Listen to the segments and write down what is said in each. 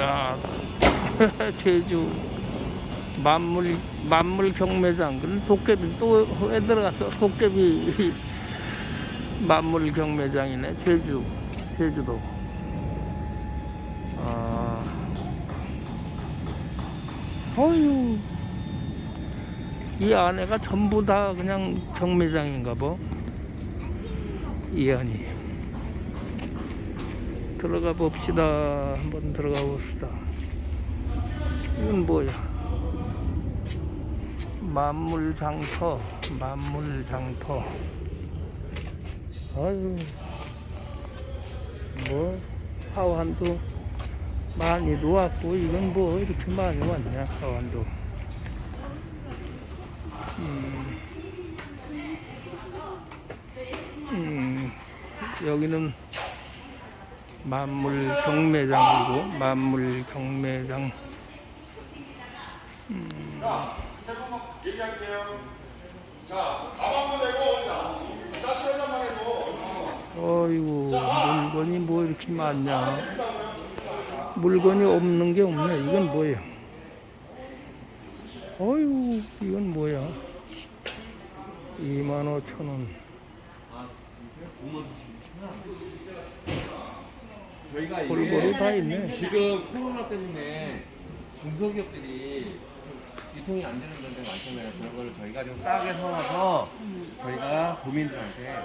야, 제주 만물 만물 경매장. 그럼 도깨비 또 왜 들어갔어? 도깨비 만물 경매장이네. 제주 제주도. 아, 어유. 이 안에가 전부 다 그냥 경매장인가 봐. 이 안이. 들어가 봅시다. 한번 들어가 봅시다. 이건 뭐야? 만물장터, 만물장터. 아유, 뭐, 하완도 많이 놓았고, 이건 뭐 이렇게 많이 왔냐, 하완도. 음, 음, 여기는 만물 경매장이고 만물 경매장. 얘기할게요. 자, 가방만 내고 자, 자, 수련장만 해도 어이구 물건이 뭐 이렇게 많냐? 물건이 없는 게 없네. 이건 뭐야? 어이구 이건 뭐야? 2만 5천 원 저희가 골고루 다 있네 지금 코로나 때문에 중소기업들이 유통이 안 되는 데가 많잖아요. 그런 거를 저희가 좀 싸게 사와서 저희가 도민들한테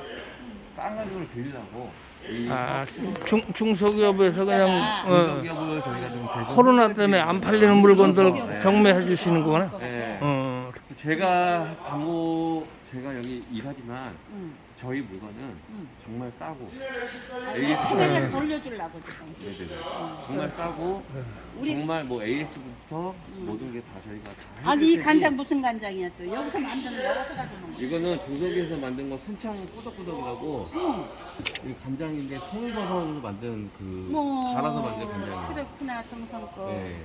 싼 가격을 드리려고 이 아 중, 중소기업에서 그냥 어, 중소기업을 저희가 좀 계속 코로나 때문에 안 팔리는 물건들 네. 경매해 주시는 거구나 네. 어, 제가 광고 제가 여기 일하지만 저희 물건은 정말 싸고 화면을 돌려주려고 지금. 네네네. 정말 싸고 우리- 정말 뭐 AS부터 모든 게 다 저희가 다 아니 이 해줄 테니 간장 무슨 간장이야 또 여기서 만드는 거 어디서 가져오는 거야? 이거는 중소기에서 만든 거 순창 꾸덕꾸덕이라고 이 간장인데 송이버섯으로 만든 그 뭐 갈아서 만든 간장이에요. 그렇구나 정성껏. 네.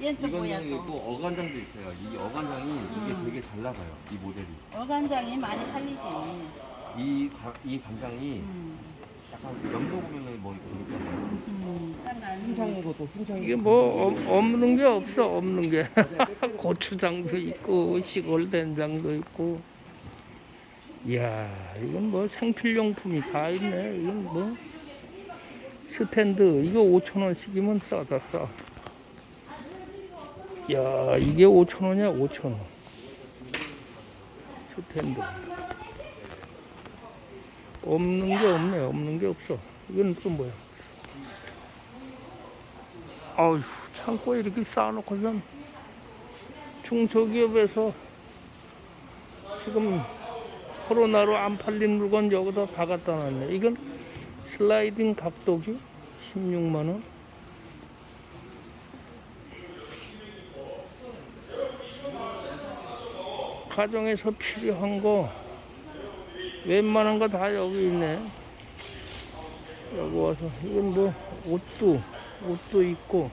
얘는 또 뭐야 또? 또 어간장도 있어요. 이 어간장이 이게 되게 잘 나가요. 이 모델이. 어간장이 많이 팔리지. 이, 가- 이 간장이 음. 약간 연도 보면은 뭐 이렇게 있잖아요. 음. 약간 순창이고 또 순창이 이게 뭐 없- 없는 게 없어 없는 게 고추장도 있고 시골 된장도 있고 이야 이건 뭐 생필용품이 다 있네 이건 뭐 스탠드 이거 5천 원씩이면 싸다 싸. 야 이게 5천 원이야 5천 원. 스탠드. 없는 게 없네 없는 게 없어. 이건 또 뭐야? 아휴, 창고에 이렇게 쌓아놓고선 중소기업에서 지금 코로나로 안 팔린 물건 여기다 다 갖다 놨네. 이건 슬라이딩 각도기 16만원. 가정에서 필요한 거 웬만한 거 다 여기 있네. 여기 와서 이건 뭐 옷도 옷도 있고.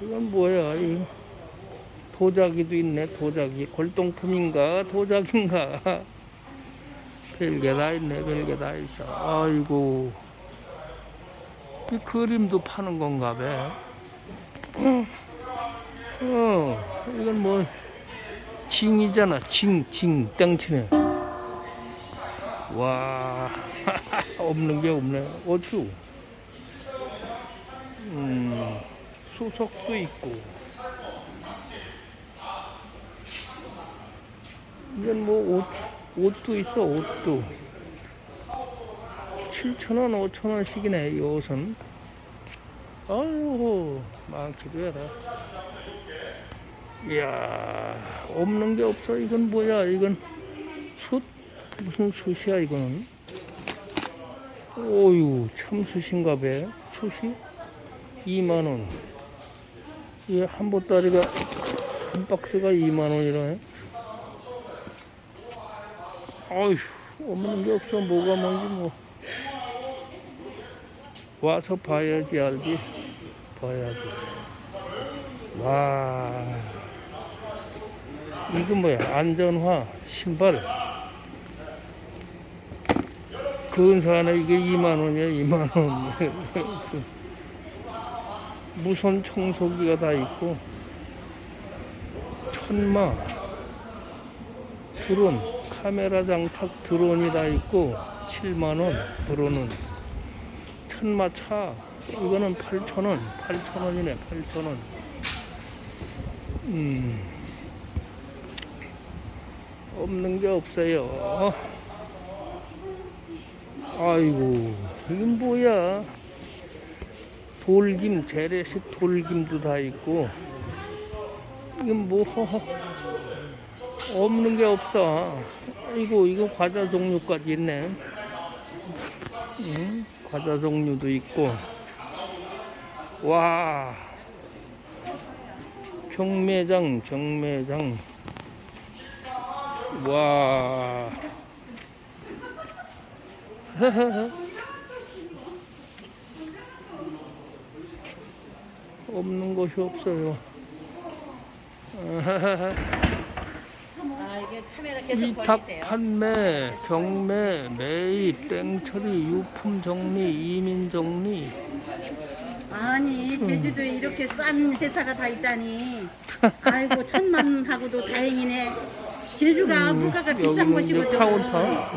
이건 뭐야 이 도자기도 있네 도자기. 골동품인가 도자기인가. 별게 다 있네 별게 다 있어. 아이고. 이 그림도 파는 건가 봐. 어, 어 이건 뭐 징이잖아. 징징 땡치네. 와. 없는 게 없네. 어쭈? 음 수석도 있고. 이건 뭐 옷, 옷도 있어 옷도. 7천원 5천원씩이네 이 옷은. 아유 많기도 해라 이야 없는 게 없어. 이건 뭐야? 이건 숯? 무슨 숯이야 이거는? 오유 참숯인가 봐. 숯이 2만원. 이 한 보따리가 한 박스가 2만원이라네. 아휴 없는 게 없어. 뭐가 뭔지 뭐. 와서 봐야지 알지? 봐야지. 와 이거 뭐야? 안전화 신발. 근사하네. 이게 2만원이야 2만원. 무선 청소기가 다 있고. 천마. 드론. 카메라 장착 드론이 다 있고. 7만원 드론은. 천마 차. 이거는 8천원. 8천원이네 8천원. 음 없는 게 없어요. 아이고 이건 뭐야? 돌김 재래식 돌김도 다 있고. 이건 뭐 없는 게 없어. 이거 이거 과자 종류까지 있네. 응? 과자 종류도 있고. 와. 경매장 경매장 와 없는 것이 없어요. 아 이게 카메라 계속 위탁 걸리세요. 판매, 경매, 매입, 땡처리, 유품 정리, 이민 정리. 아니 제주도에 이렇게 싼 회사가 다 있다니. 아이고 천만 하고도 다행이네. 제주가 물가가 비싼 음, 여기는 이제 곳이거든. 카운터.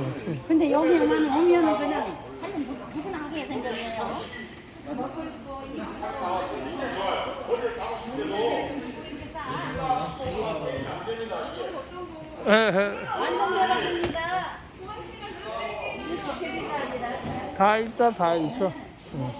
근데 여기만 오면은 그냥 하여튼 뭐 누구나 하게 생겼네요. 에헤, 완전 대박입니다. 이게 저렇게가 아니라. 다 있다, 다 있어. 응.